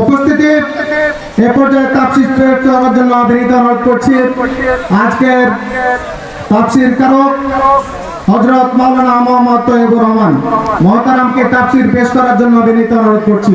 উপস্থিতি। এ পর্যায়ে তাপসির প্রয়োগ করার জন্য বিনীত অনুরোধ করছি। আজকের তাপসির কারক হজরত মাওলানা মোহাম্মদ তৈবুর রহমান। মহতারামকে তাপসির পেশ করার জন্য বিনীত অনুরোধ করছি।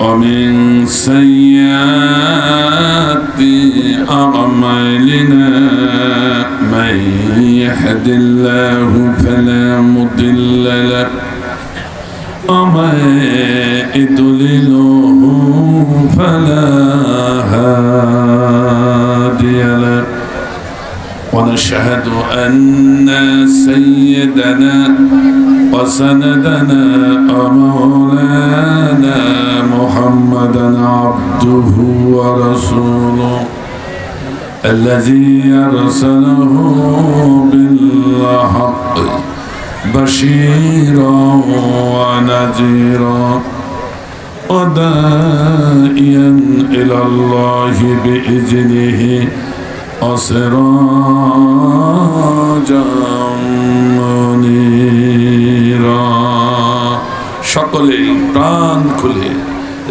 ومن سيئات أعمالنا من يهد الله فلا مضل له ومن يضلله فلا هادي له ونشهد أن سيدنا وسندنا ومولانا عبده ورسوله الذي أرسله بالحق بشيرا ونذيرا ودائيا إلى الله بإذنه وسراجا منيرا সকলেই প্রাণ খুলে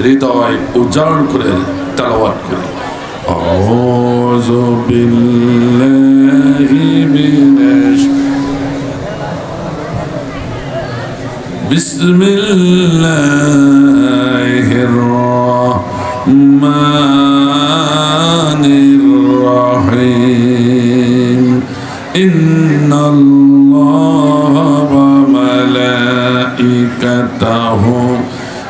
হৃদয় উজাড় করে তালাওয়াত করে أعوذ بالله من الش- بسم الله الرحمن الرحيم إن الله وملائكته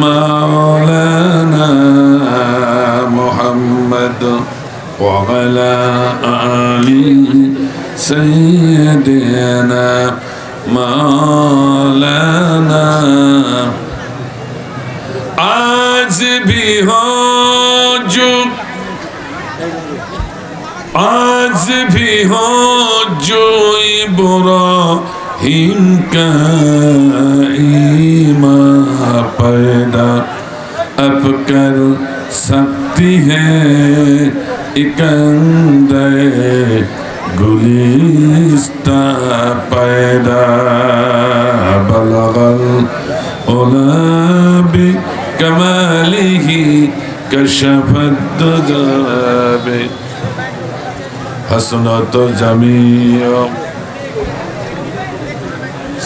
مولانا محمد وعلى آله سيدنا مولانا. آج بھی ہو جو آج بھی ہو جو ابراہیم کا ایمان पैदा। अब कर सकती है इकंद गुलिस्ता पैदा। बलगल ओला कमाली ही कशफद तो जमीओ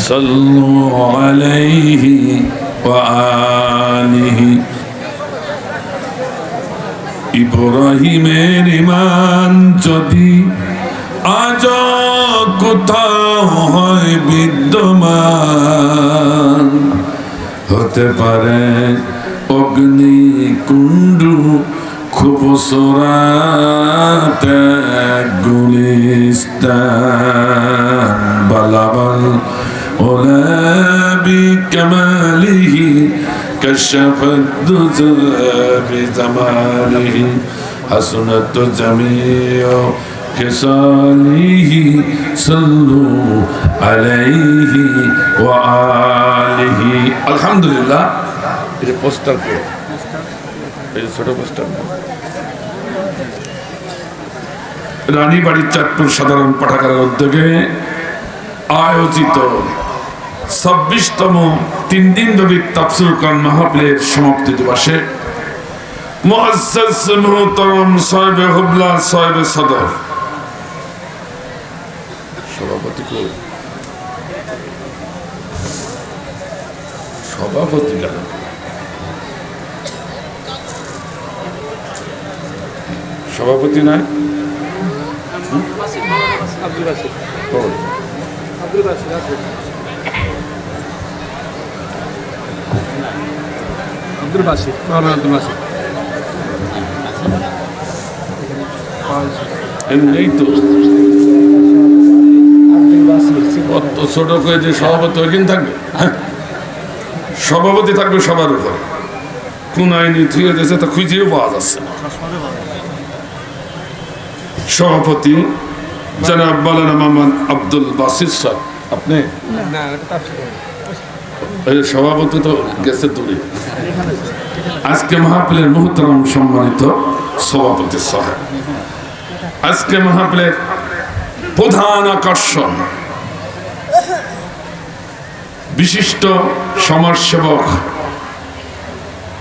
सल्लल्लाहु अलैहि وآله ইব্রাহিমের ইমান যদি আজ কোথাও হয় বিদ্যমান হতে পারে অগ্নি কুণ্ডু খুব সরাতে গুলিস্তান বালাবল ওলাবি কামালিহি كشف الدجى بجماله حسنت جميع خصاله صلوا عليه وآله الحمد لله এই পোস্টার এই ছোট পোস্টার রানীবাড়ির চাঁদপুর সাধারণ পাঠাগারের উদ্যোগে আয়োজিত ছাব্বিশতম তিন দিন ধরে তাফসির কোরআন মাহফিলের সমাপ্তি দিবসে হুবলা সদর। সভাপতি সভাপতি কেন সভাপতি নাই? আব্দুল বাসির? আব্দুল বাসির মাওলানা এমনিই তো। অত ছোট করে যে সভাপতি ওইখানে থাকবে? হ্যাঁ? সভাপতি থাকবে সবার উপরে। কোন আইনি থুয়ে দিয়েছে তা খুঁজেও পাওয়া যাচ্ছে সভাপতি জনাব মালানা মোহাম্মদ আব্দুল বাসির সাহেব আপনি? সভাপতি তো গেছে দূরে। আজকে মাহফিলের মুহতরম সম্মানিত সভাপতি সাহেব। আজকে মাহফিলের প্রধান আকর্ষণ বিশিষ্ট সমাজসেবক,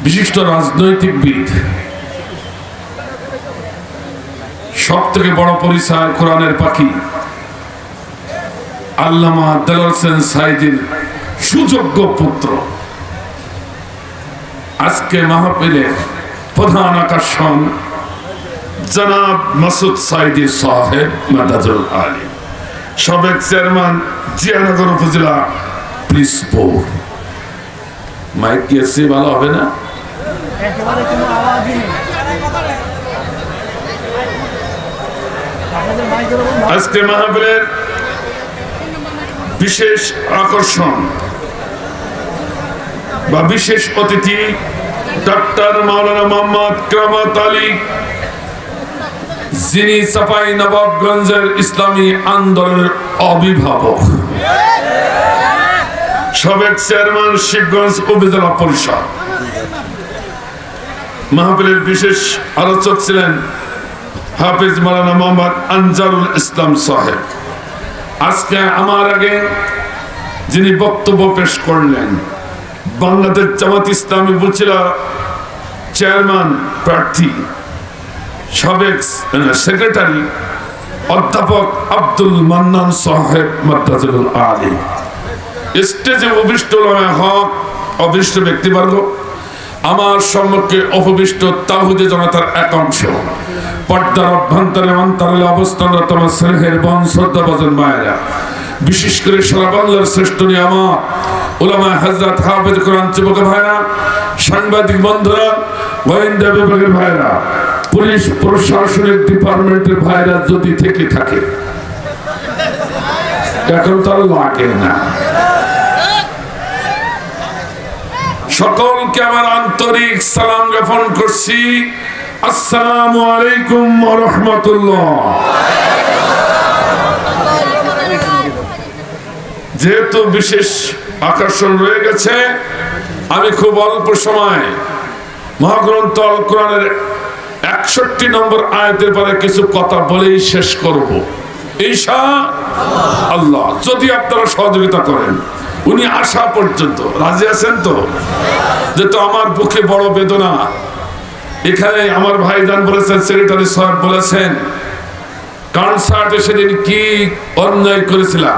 বিশিষ্ট রাজনৈতিকবিদ সব থেকে বড় পরিচয় কোরআনের পাখি, আল্লামা দেলার হোসেন সাইদির সুযোগ্য পুত্র। আজকে মাহফিলের প্রধান আকর্ষণ জনাব মাসুদ সাইদি সাহেব মাদাজুল আলী সাবেক চেয়ারম্যান জিয়ানগর উপজেলা পুলিশ মাইক এসে ভালো হবে না? আজকে মাহফিলের বিশেষ আকর্ষণ বা বিশেষ অতিথি ডক্টর মাওলানা মোহাম্মদ কামাত আলী, যিনি চাপাই নবাবগঞ্জের ইসলামী আন্দোলনের অভিভাবক। সাবেক চেয়ারম্যান শিবগঞ্জ উপজেলা পরিষদ। মাহফিলের বিশেষ আলোচক ছিলেন হাফিজ মালানা মোহাম্মদ আনজারুল ইসলাম সাহেব। আজকে আমার আগে যিনি বক্তব্য পেশ করলেন বাংলাদেশ জামাত ইসলামী বুচিলা চেয়ারম্যান প্রার্থী, সাবেক সেক্রেটারি অধ্যাপক আব্দুল মান্নান সাহেব মাদ্রাজুল আলী স্টেজে অভিষ্ট হক, অভিষ্ট ব্যক্তিবর্গ, আমার সম্মুখে অপবিষ্ট তাহুদে জনতার এক অংশ। পর্দার অভ্যন্তরে অন্তরালে অবস্থানরত আমার স্নেহের বন শ্রদ্ধা ভজন মায়েরা, বিশেষ করে সারা বাংলার শ্রেষ্ঠ নিয়ামত ওলামা হাজরাত হাফেজ কোরআন যুবক ভাইরা, সাংবাদিক বন্ধুরা, গোয়েন্দা বিভাগের ভাইরা, পুলিশ প্রশাসনিক ডিপার্টমেন্টের ভাইরা যদি থেকে থাকে, এখন তার লাগে না। সকলকে আমার আন্তরিক সালাম জ্ঞাপন করছি। আসসালামু আলাইকুম রহমতুল্লাহ। যেহেতু বিশেষ আকর্ষণ রয়ে গেছে। আমি খুব অল্প সময় মহাগ্রন্থ আল কোরআনের একষট্টি নম্বর আয়াতের পরে কিছু কথা বলেই শেষ করব। ঈশা আল্লাহ, যদি আপনারা সহযোগিতা করেন, উনি আসা পর্যন্ত, রাজি আছেন তো? যেহেতু আমার পক্ষে বড় বেদনা, এখানে আমার ভাই ভাইজান বলেছেন, সেক্রেটারি সাহেব বলেছেন কনসার্টে সেদিন কি অন্যায় করেছিলাম।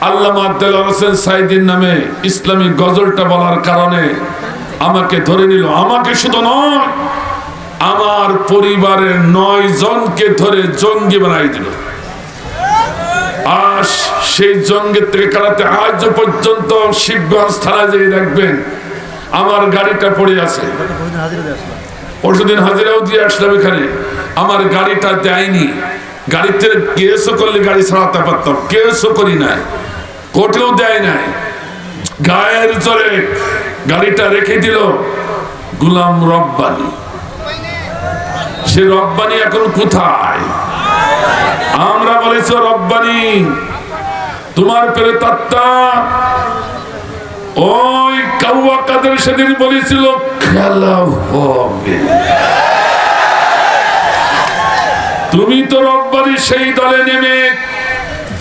আল্লামা দেলার হোসেন সাইদিন নামে ইসলামী গজলটা বলার কারণে আমাকে ধরে নিল। আমাকে শুধু নয়, আমার পরিবারের নয় জনকে ধরে জঙ্গি বানাই দিল। আর সেই জঙ্গের থেকে কাটাতে আজ পর্যন্ত শিবগঞ্জ থানায় যেয়ে রাখবেন আমার গাড়িটা পড়ে আছে। পরশুদিন হাজিরাও দিয়ে আসলাম এখানে। আমার গাড়িটা দেয়নি। গাড়িতে কেসও করলে গাড়ি ছাড়াতে পারতাম কেসও করি নাই, কোর্টেও দেয় নাই। গায়ের জোরে গাড়িটা রেখে দিল গুলাম রব্বানি। সে রব্বানি এখন কোথায়? আমরা বলেছ রব্বানি, তোমার পেরে তাত্তা। ওই কাউয়া কাদের সেদিন বলেছিল, খেলা হবে। তুমি তো রব্বারি সেই দলে নেমে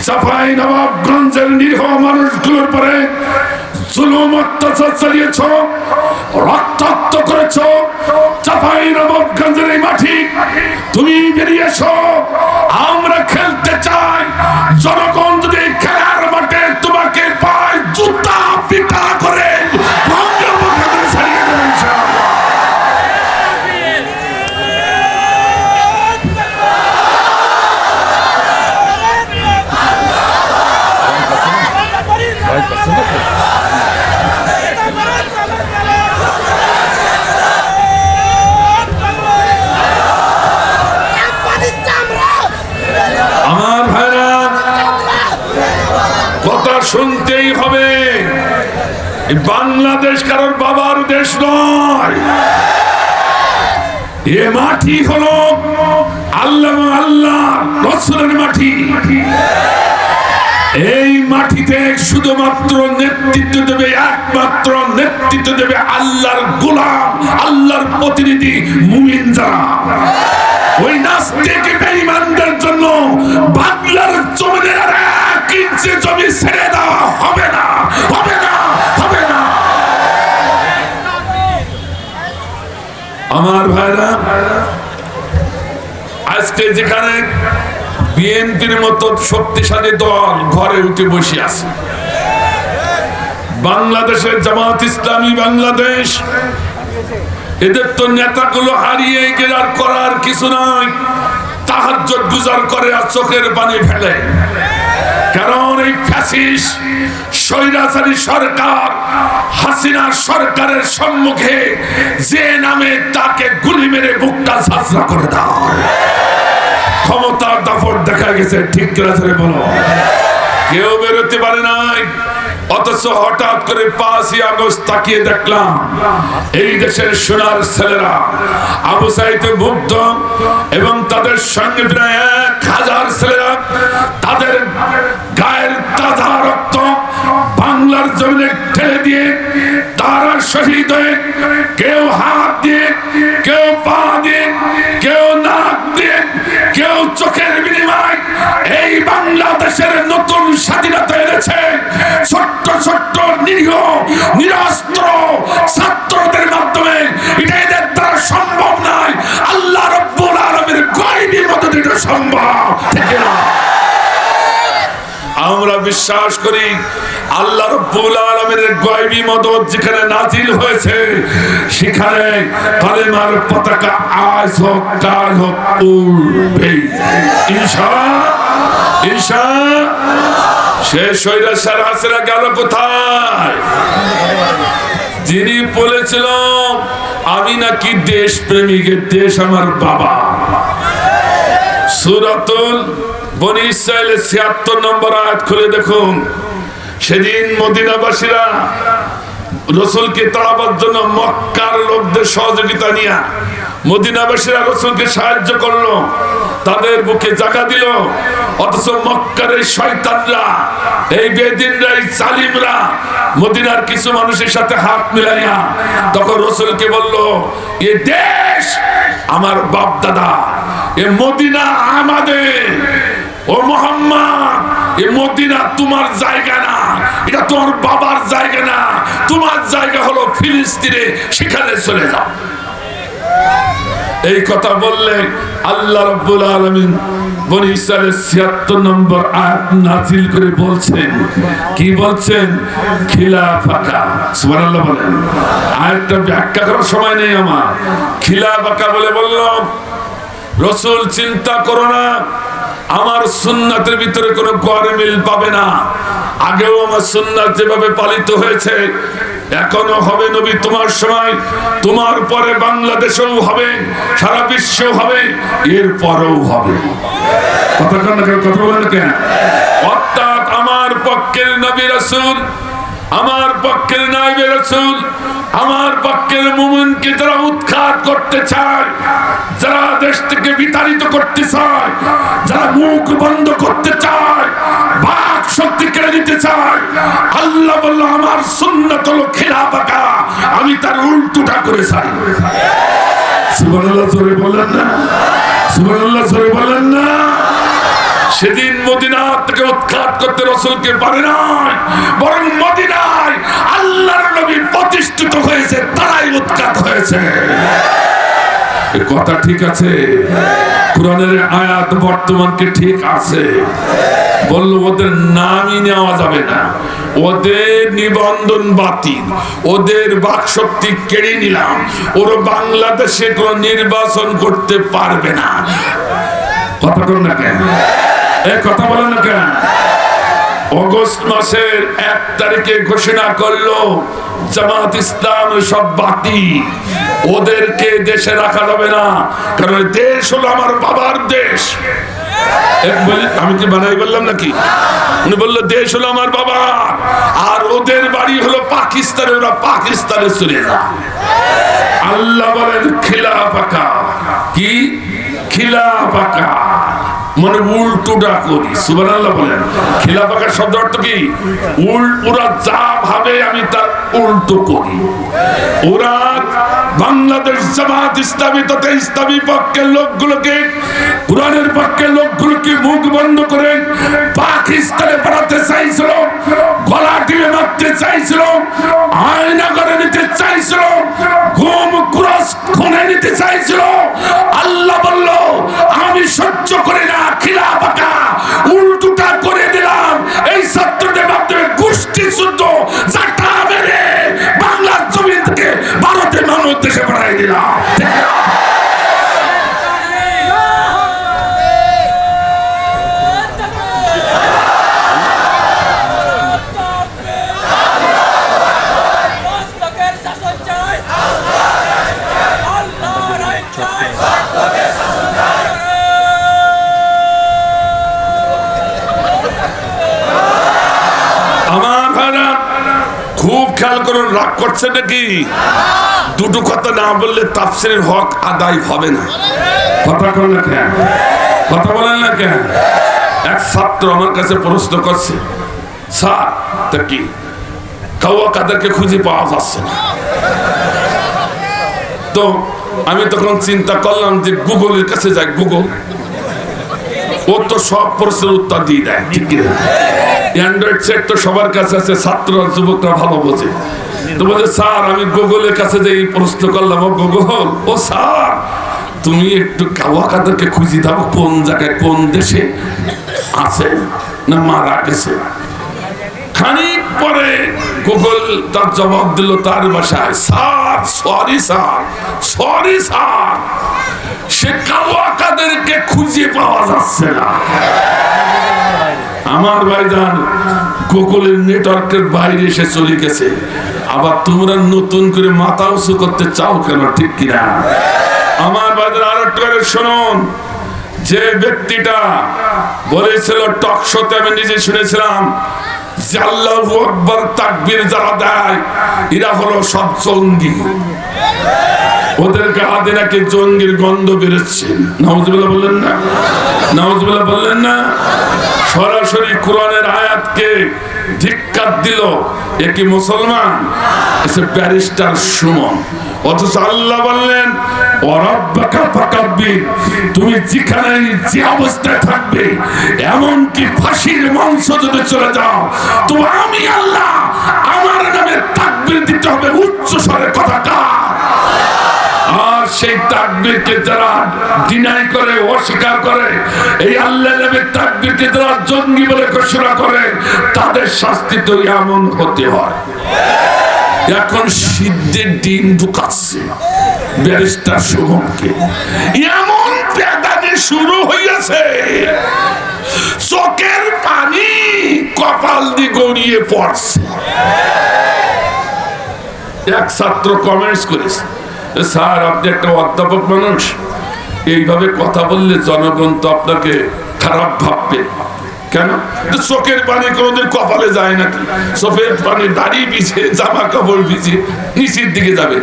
সাফাই নবাবগঞ্জের নিরীহ মানুষগুলোর পরে জুলুম অত্যাচার চালিয়েছ, রক্তাক্ত করেছ চাপাই নবাবগঞ্জের এই মাটি তুমি বেরিয়েছ আমরা খেলতে চাই জনগণ দেশ নয়। এ মাটি হলো আল্লাহ আল্লাহ রসুলের মাটি। এই মাটিতে শুধুমাত্র নেতৃত্ব দেবে, একমাত্র নেতৃত্ব দেবে আল্লাহর গোলাম, আল্লাহর প্রতিনিধি মুমিন যারা। ওই নাস্তিক বেঈমানদের জন্য বাংলার জমিনের এক ইঞ্চি জমি ছেড়ে দেওয়া হবে না হবে না হবে না। আমার ভাইরা, আজকে যেখানে বিএনপির মতো শক্তিশালী দল ঘরে উঠে বসে আছে। বাংলাদেশের জামাত ইসলামী বাংলাদেশ, এদের তো নেতাগুলো হারিয়ে গেলে আর করার কিছু নাই। গুজার করে আর চোখের পানি ফেলে। কারণ এই ফ্যাসিস স্বৈরাচারী সরকার, হাসিনা সরকারের সম্মুখে যে নামে তাকে গুলি মেরে বুকটা ঝাঁঝরা করে দাও। ক্ষমতার দাফট দেখা গেছে, ঠিক কিনা ধরে বলো? কেউ বেরোতে পারে নাই, অথচ হঠাৎ করে পাঁচই আগস্ট তাকিয়ে দেখলাম, এই দেশের সোনার ছেলেরা আবু সাইতে মুগ্ধ এবং তাদের সঙ্গে প্রায় এক হাজার ছেলেরা তাদের গায়ের তাজা রক্ত বাংলার জমিনে ঠেলে দিয়ে তারা শহীদ হয়ে কেউ হাত দিয়ে, কেউ পা দিয়ে, কেউ নাক দিয়ে, কেউ চোখের বিনিময় এই বাংলাদেশের নতুন স্বাধীনতা এনেছে। ছোট্ট ছোট্ট, নিরীহ, নিরস্ত্র ছাত্রদের মাধ্যমে এটা দ্বারা সম্ভব নয়, আল্লাহ রব্বুল আলমের গরিবী মতো এটা সম্ভব। ঠিক না আমরা বিশ্বাস করি আল্লাহ রব্বুল আলামিনের গায়বী মদত যেখানে নাজিল হয়েছে, সেখানে কালেমার পতাকা আজ হোক, কাল হোক উড়বে ইনশা ইনশা শেষ হইরা সার গেল কোথায়? যিনি বলেছিল আমি নাকি দেশ প্রেমিকের দেশ আমার বাবা। সুরাতুল বনি ইসরায়েলের ছিয়াত্তর নম্বর আয়াত খুলে দেখুন। সেদিন মদিনাবাসীরা রসুলকে তাড়াবার জন্য মক্কার লোকদের সহযোগিতা নিয়ে মদিনাবাসীরা রসুলকে সাহায্য করল, তাদের বুকে জায়গা দিল, অথচ মক্কার এই শয়তানরা, এই বেদিনরা, এই জালিমরা মদিনার কিছু মানুষের সাথে হাত মিলাইয়া তখন রসুলকে বলল, এ দেশ আমার বাপ দাদা এ মদিনা আমাদের ও মোহাম্মদ, এ মদিনা তোমার জায়গা না, এটা তোমার বাবার জায়গা না, তোমার জায়গা হলো ফিলিস্তিনে, সেখানে চলে যাও। এই কথা বললে আল্লাহ রব্বুল আলমিন বনি ইসরায়েলের ছিয়াত্তর নম্বর আয়াত নাজিল করে বলছেন, কি বলছেন? খিলা ফাঁকা সুবহানাল্লাহ বলেন। আয়াতটা ব্যাখ্যা করার সময় নেই আমার। খিলা ফাঁকা বলে বললাম, রসুল চিন্তা করো না আমার সুন্নাতের ভিতরে কোনো গরমিল পাবে না। আগেও আমার সুন্নাত যেভাবে পালিত হয়েছে, এখনও হবে নবী তোমার সময়, তোমার পরে বাংলাদেশেও হবে, সারা বিশ্বেও হবে এর পরেও হবে। কথা কথা বলেন কেন? অর্থাৎ আমার পক্ষের নবী রসুল আমার পক্ষের নাইবে রসুল, আমার পক্ষের মুমিনকে যারা উৎখাত করতে চায়, যারা দেশ থেকে বিতাড়িত করতে চায়, যারা মুখ বন্ধ করতে চায়, বাক শক্তি কেড়ে দিতে চায়, আল্লাহ বলল, আমার সুন্নত হলো খেলা পাকা আমি তার উল্টোটা করে চাই। সুবহানাল্লাহ, জোরে বলেন না। সুবহানাল্লাহ, জোরে বলেন না। সেদিন মদিনা থেকে উৎখাত করতে রসুলকে পারে নাই, বরং মদিনায় আল্লাহর নবী প্রতিষ্ঠিত হয়েছে, তারাই উৎখাত হয়েছে। কথা ঠিক আছে? কোরআনের আয়াত বর্তমানকে ঠিক আছে। ওদের নামই নেওয়া যাবে না। ওদের নিবন্ধন বাতিল। ওদের বাকশক্তি কেড়ে নিলাম। ওরা বাংলাদেশে কোনো নির্বাচন করতে পারবে না। কথা না কেন? কথা বলেন না কেন? অগস্ট মাসের এক তারিখে ঘোষণা করল, জামাত ইসলাম সব বাতি। ওদেরকে দেশে রাখা যাবে না, কারণ দেশ হলো আমার বাবার দেশ। আমি কি বানাই বললাম নাকি? উনি বলল, দেশ হলো আমার বাবা, আর ওদের বাড়ি হলো পাকিস্তানে, ওরা পাকিস্তানে চলে যা আল্লাহ বলেন খিলা পাকা কি? খিলা পাকা মানে উল্টোটা করি সুবান আল্লাহ বলেন। খিলা শব্দ অর্থ কি? উল ওরা যা ভাবে আমি তার উল্টো করি। ওরা বাংলাদেশ জামাত ইসলামী তথা ইসলামী পক্ষের লোকগুলোকে, কোরআনের পক্ষের লোকগুলোকে মুখ বন্ধ করে পাকিস্তানে পাঠাতে চাইছিল, গলা টিপে মারতে চাইছিল আয়না করে নিতে চাইছিল, ঘুম ক্রস খুনে নিতে চাইছিল। আল্লাহ বলল, আমি সহ্য করি না, খিলা পাকা, উল্টোটা করে দিলাম। এই ছাত্রদের মাধ্যমে গোষ্ঠী শুদ্ধ জাটা চাই আমার ভাইরা খুব খেয়াল করুন রাগ করছে নাকি? দুটো কথা না বললে তাফসিরের হক আদায় হবে না। কথা বলেন না কেন? কথা বলেন না কেন? এক ছাত্র আমার কাছে প্রশ্ন করছে স্যার তা কি? কাউয়া কাদেরকে খুঁজে পাওয়া যাচ্ছে না? তো আমি তখন চিন্তা করলাম যে গুগলের কাছে যাই গুগল। ও তো সব প্রশ্নের উত্তর দিয়ে দেয় ঠিক কিনা? অ্যান্ড্রয়েড সেট তো সবার কাছে আছে ছাত্র যুবকরা ভালো বোঝে। তো বলছে, স্যার, আমি গুগলের কাছে যে প্রশ্ন করলাম, ও গুগল, ও স্যার, তুমি একটু কাওয়াকাদেরকে খুঁজে দাও, কোন জায়গায়, কোন দেশে আছে না মারা গেছে খানিক পরে গুগল তার জবাব দিল তার বাসায়, sir, sorry sir sorry, sir, সে কাওয়াকাদেরকে খুঁজে পাওয়া যাচ্ছে না। আমার ভাইজান গুগলের নেটওয়ার্কের বাইরে এসে চলে গেছে। আবার তোমরা নতুন করে মাথা উঁচু করতে চাও কেন, ঠিক কিনা? আমার ভাইজান আর একটু শুনুন। যে ব্যক্তিটা বলেছিল, টক শোতে আমি নিজে শুনেছিলাম যে তাকবীর যারা দেয়, এরা হলো সব জঙ্গি। ওদেরকে হাতে নাকি জঙ্গির গন্ধ বেরোচ্ছে। নাউজুবিল্লাহ বললেন না। নাউজুবিল্লাহ বললেন না। সরাসরি কোরআনের আয়াতকে ধিক্কার দিল। এ কি মুসলমান? ব্যারিস্টার সুমন। অথচ আল্লাহ বললেন তুমি যেখানে যে অবস্থায় থাকবে এমন কি ফাঁসির মঞ্চ যদি চলে যাও, তো আমি আল্লাহ আমার নামে তাকবীর দিতে হবে। উচ্চ স্বরে কথাটা আর সেই তাকবীরকে যারা ডিনাই করে, অস্বীকার করে, এই আল্লাহ নামের তাকবীরকে যারা জঙ্গি বলে ঘোষণা করে, তাদের শাস্তি তো এমন হতে হয়। এখন সিদ্ধের ডিম ঢুকাচ্ছে, ব্যারিস্টার শুভমকে। এমন পেদানি শুরু হইয়াছে, চোখের পানি কপাল দিয়ে গড়িয়ে পড়ছে। এক ছাত্র কমেন্টস করেছে স্যার, আপনি একটা অধ্যাপক মানুষ। এইভাবে কথা বললে জনগণ তো আপনাকে খারাপ ভাববে। কেন? চোখের পানি কোনোদিন কপালে যায় নাকি? চোখের পানি দাড়ি বিছে জামা কাপড় বিছে নিচের দিকে যাবে।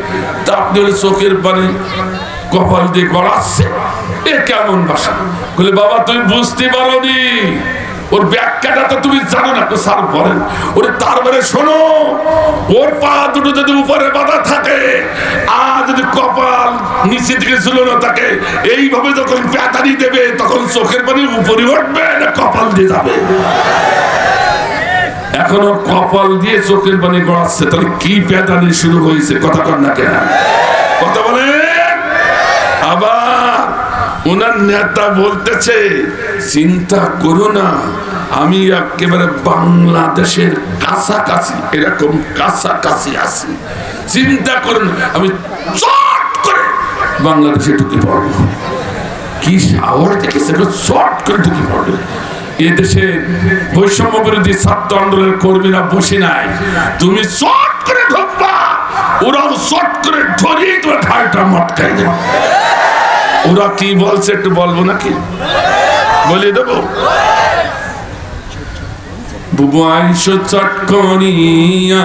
তা আপনি হলে চোখের পানি কপাল দিয়ে গড়াচ্ছে এ কেমন ভাষা? বলে, বাবা, তুমি বুঝতে পারোনি। ওর ব্যাখ্যাটা তো তুমি জানো না তো স্যার বলেন। ওরে তারপরে শোনো, ওর পা দুটো যদি উপরে বাঁধা থাকে, আর যদি কপাল নিচে দিকে ঝুলানো থাকে, এইভাবে যখন প্যাতারি দেবে, তখন চোখের পানি উপরে উঠবে না কপাল দিয়ে যাবে? এখনও কপাল দিয়ে চোখের পানি গড়াচ্ছে, তাহলে কি প্যাদানি শুরু হয়েছে, কথা কর না কেন কথা বলে আবার ওনার নেতা বলতেছে, চিন্তা করো না, আমি একেবারে বাংলাদেশের কাছাকাছি, এরকম কাছাকাছি আছি। চিন্তা করুন আমি চট করে বাংলাদেশে ঢুকে পড়ব। কি সাহস দেখেছে চট করে ঢুকে পড়বে। এদেশে বৈষম্য বিরোধী ছাত্র আন্দোলনের কর্মীরা বসে নাই। তুমি চট করে ঢুকবা, ওরাও চট করে ধরিয়ে তোমার ঘাড়টা মটকাই দেবে। ওরা কি বলছে একটু বলব নাকি? বলে দেব? বুবু আইস চট করিয়া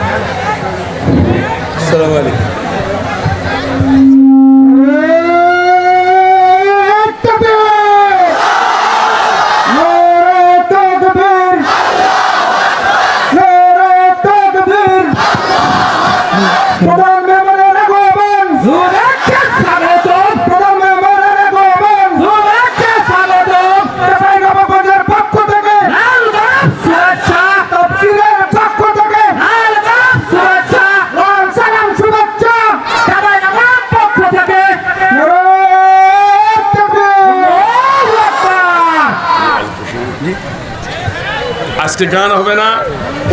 আজকে গান হবে না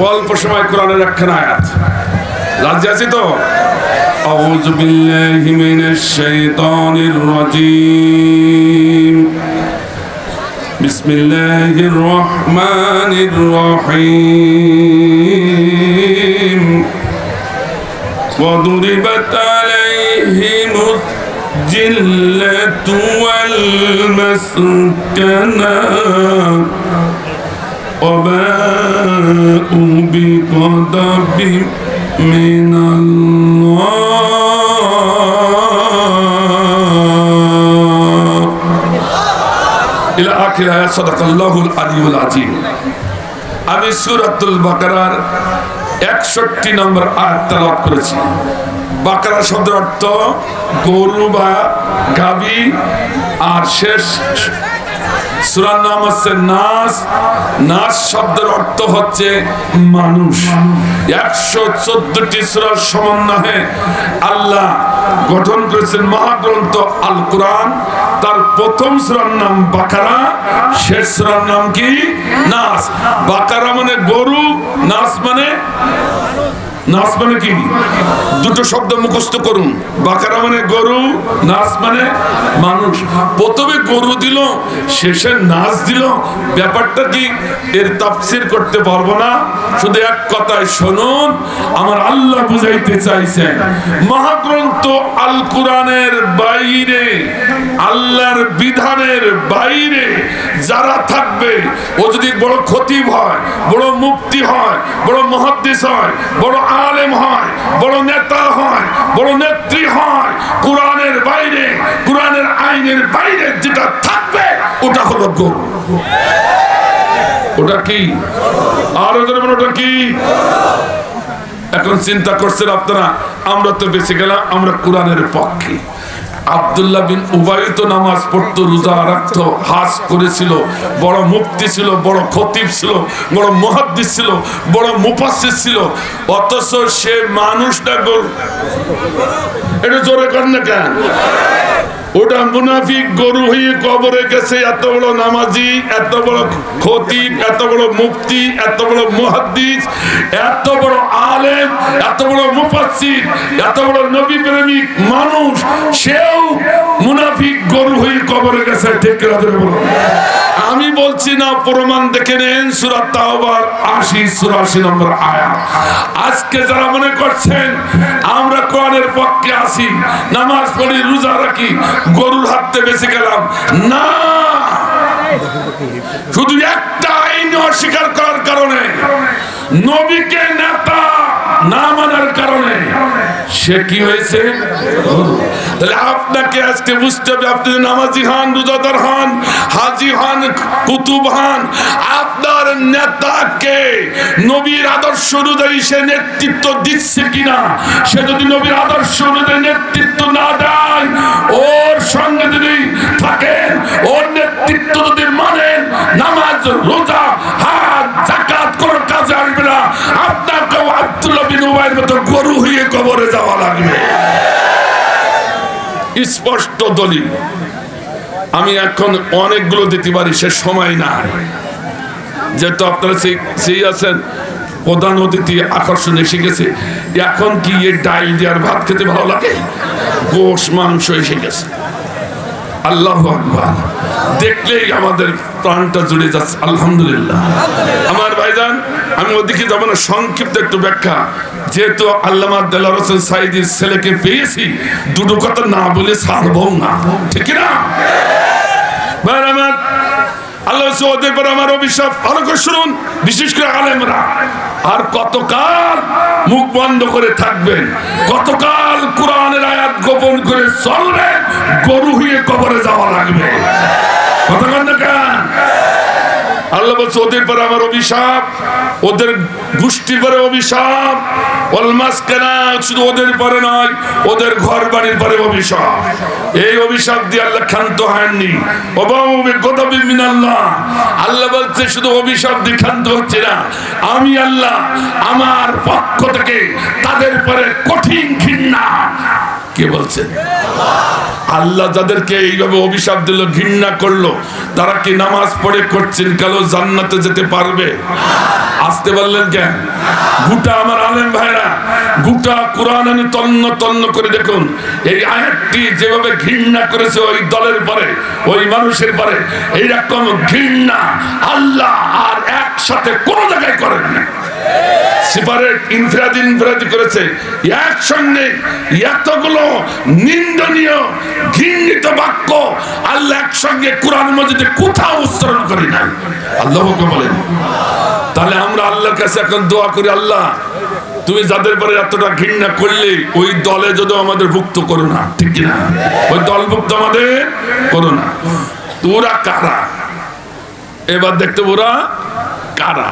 অল্প সময় কোরআনের একখানা আয়াত রাজি আছি তো أعوذ بالله من الشيطان الرجيم بسم الله الرحمن الرحيم وضربت عليهم الذلة والمسكنة وباءوا بغضب من الله إلى آخر آيات صدق الله العلي العظيم আমি সুরাতুল বাকারার একষট্টি নম্বর আয়াত তেলাওয়াত করেছি বাকারা শব্দের অর্থ গরু বা গাবি আর শেষ সুরার নাম হচ্ছে নাস। নাস শব্দের অর্থ হচ্ছে মানুষ। একশো চোদ্দটি সুরার সমন্বয়ে আল্লাহ গঠন করেছেন মহাগ্রন্থ আল কোরআন তার প্রথম সুরার নাম বাকারা, শেষ সুরার নাম কি? নাস। বাকারা মানে গরু, নাস মানে নাচ মানে কি? দুটো শব্দ মুখস্থ করুন। বাকারা মানে গরু নাচ মানে মানুষ। প্রথমে গরু দিল, শেষে নাচ দিল। ব্যাপারটা কি? এর তাফসির করতে পারব না। শুধু এক কথায় শুনুন, আমার আল্লাহ বুঝাইতে চাইছেন। মহাগ্রন্থ আল কোরআনের বাইরে, আল্লাহর বিধানের বাইরে যারা থাকবে, ও যদি বড় খতিব হয়, বড় মুক্তি হয়, বড় মহাদ্দেশ হয়, বড় আলেম হয়, বড় নেতা হয়, বড় নেত্রী হয়, কোরআনের বাইরে, কোরআনের আইনের বাইরে যেটা থাকবে, ওটা হলো গরু। ওটা কি? আর ওটা কি? এখন চিন্তা করছেন আপনারা, আমরা তো বেঁচে গেলাম, আমরা কোরআনের পক্ষে। আব্দুল্লাহ বিন উবাই তো নামাজ পড়তো, রোজা রাখতো হাস করেছিল, বড় মুক্তি ছিল, বড় খতিব ছিল, বড় মহাদ্দিস ছিল, বড় মুফাসসির ছিল, অথচ সে মানুষটা এটা জোরে কর না কেন? ওটা মুনাফিক গরু হয়ে কবরে গেছে, এত বড় নামাজি, এত বড় খতিব, এত বড় মুফতি, এত বড় মুহাদ্দিস, এত বড় আলেম, এত বড় মুফাসসির, এত বড় নবী প্রেমিক মানুষ, সেও মুনাফিক গরু হয়ে কবরে গেছে, ঠিক আমি বলছি না, প্রমাণ দেখে নেন, সুরা তাওবার চুরাশি নম্বর আয়াত। আজকে যারা মনে করছেন, আমরা কোরআনের পক্ষে আসি নামাজ পড়ি, রোজা রাখি গরুর হাতে বেঁচে গেলাম। না! শুধু একটা আইন অস্বীকার করার কারণে, নবীকে নেতা না মানার কারণে সে কি হয়েছে? তাহলে আপনাকে আজকে বুঝতে হবে, আপনি নামাজি হন হন, হাজি হন, কুতুব হন, আপনার নেতাকে নবীর আদর্শ অনুযায়ী সে নেতৃত্ব দিচ্ছে কিনা, সে যদি নবীর আদর্শ অনুযায়ী নেতৃত্ব না দেয়, ওর সঙ্গে যদি থাকেন, ওর নেতৃত্ব যদি মানেন, নামাজ, রোজা হাত উবাইয়ের মতো গরু হয়ে কবরে যাওয়া লাগবে। স্পষ্ট দলিল। আমি এখন অনেকগুলো দিতে পারি, সে সময় না যেহেতু আপনারা সেই সেই আছেন, প্রধান অতিথি আকর্ষণ এসে গেছে। এখন কি এই ডাল দেওয়ার ভাত খেতে ভালো লাগে? গোশ, মাংস এসে গেছে। আল্লাহ আকবার। দেখলেই আমাদের প্রাণটা জুড়ে যাচ্ছে, আলহামদুলিল্লাহ। আমার ভাইজান আমি ওদিকে যাব না, সংক্ষিপ্ত একটু ব্যাখ্যা। যেহেতু আল্লামা ছেলেকে পেয়েছি, দুটো কথা না বলে ছাড়বো না। ঠিক না আল্লাহ পর আমার অভিশাপ। শুনুন, বিশেষ করে আলেমরা। আর কতকাল মুখ বন্ধ করে থাকবেন, কতকাল গোপন করে গরু হয়ে কবরে যাওয়া লাগবে। না কেন? আল্লাহ বলছে, ওদের পরে আমার অভিশাপ, ওদের গোষ্ঠীর পরে অভিশাপ অলমাস কেনা শুধু ওদের পরে নয়, ওদের ঘর বাড়ির পরে অভিশাপ। এই অভিশাপ দিয়ে আল্লাহ ক্ষান্ত হয়নি। আল্লাহ বলছে, শুধু অভিশাপ দিয়ে ক্ষান্ত হচ্ছে না। আমি আল্লাহ আমার পক্ষ থেকে তাদের পরে কঠিন ঘৃণা কে বলছেন আল্লাহ যাদেরকে এইভাবে অভিশাপ দিল, ঘৃণা করল, তারা কি নামাজ পড়ে করছেন কালো জান্নাতে যেতে পারবে? আসতে পারলেন কেন? গোটা আমার আলেম ভাইরা, গোটা কোরআন তন্ন তন্ন করে দেখুন, এই আয়াতটি যেভাবে ঘৃণা করেছে ওই দলের পরে, ওই মানুষের পরে, এইরকম ঘৃণা আল্লাহ আর একসাথে কোনো জায়গায় করেন না সেপারেট ইনফ্রাদি ইনফ্রাদি করেছে। এতগুলো নিন্দনীয়, ঘৃণিত বাক্য আল্লাহ কোরআন মজিদে কোথাও উচ্চারণ আল্লাহকে বলেন। তাহলে আমরা আল্লাহর কাছে এখন দোয়া করি, আল্লাহ, তুমি যাদের পরে এতটা ঘৃণা করলে, ওই দলে যদি আমাদের ভুক্ত করো না, ঠিক না ওই দল দলভুক্ত আমাদের করো না। ওরা কারা? এবার দেখতে ওরা কারা?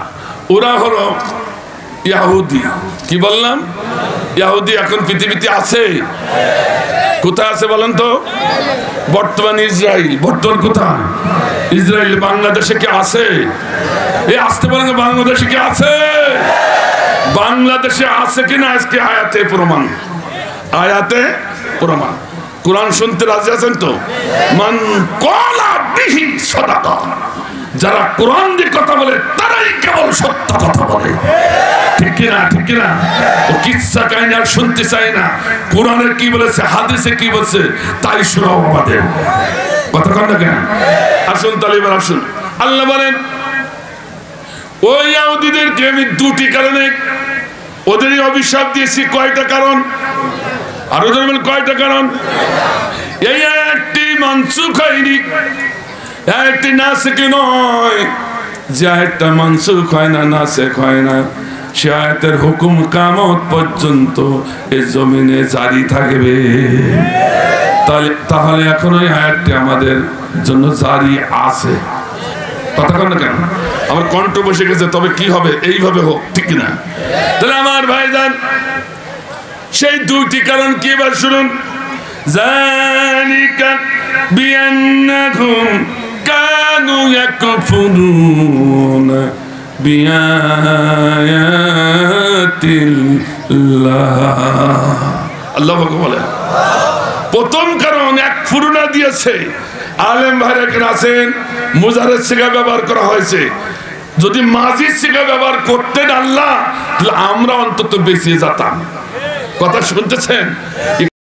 ওরা হলো ইয়াহুদি। কি বললাম? ইয়াহুদি এখন পৃথিবীতে আছে। কোথায় আছে বলেন তো? বর্তমান ইসরায়েল বর্তমান কোথায়? ইসরায়েল বাংলাদেশে কি আছে? এই আসতে বলেন, বাংলাদেশে কি আছে? বাংলাদেশে আছে কিনা আজকে আয়াতে প্রমাণ। আয়াতে প্রমাণ। কোরআন শুনতে রাজি আছেন তো? মান কলা বিহি সদাকা। যারা কোরআন দিয়ে কথা বলে, তারাই কেবল সত্য কথা বলে। আর শুনতে চাই না। কোরআনের কি বলেছে কি আল্লাহ ওই আমি দুটি কারণে ওদেরই অভিশাপ দিয়েছি, কয়টা কারণ? আর ওদের কয়টা কারণ? এই একটি মানসুখ হয়নি একটি নাসিক নয়। যে আয়াতটা মানসুখ হয় না, নাসেক হয় না। সে আয়াতের হুকুম কামত পর্যন্ত এই জমিনে জারি থাকবে। তাহলে এখন ওই আয়াতটি আমাদের জন্য জারি আছে। কথা কন কেন? আমার কণ্ঠ বসে গেছে, তবে কি হবে? এইভাবে হোক, ঠিক না তাহলে আমার ভাইজান, সেই দুইটি কারণ কি এবার শুনুন? জালিকা বিআন্নাহুম কানু ইয়াকফুরুনা বিআয়াতিল্লাহ আল্লাহ পাক বলে। প্রথম কারণ, এক ফুরুনা দিয়েছে। আলেম ভাইরা এখানে আছেন, মুজারের শিখা ব্যবহার করা হয়েছে। যদি মাঝির শিখা ব্যবহার করতেন আল্লাহ, তাহলে আমরা অন্তত বেঁচে যেতাম। কথা শুনতেছেন?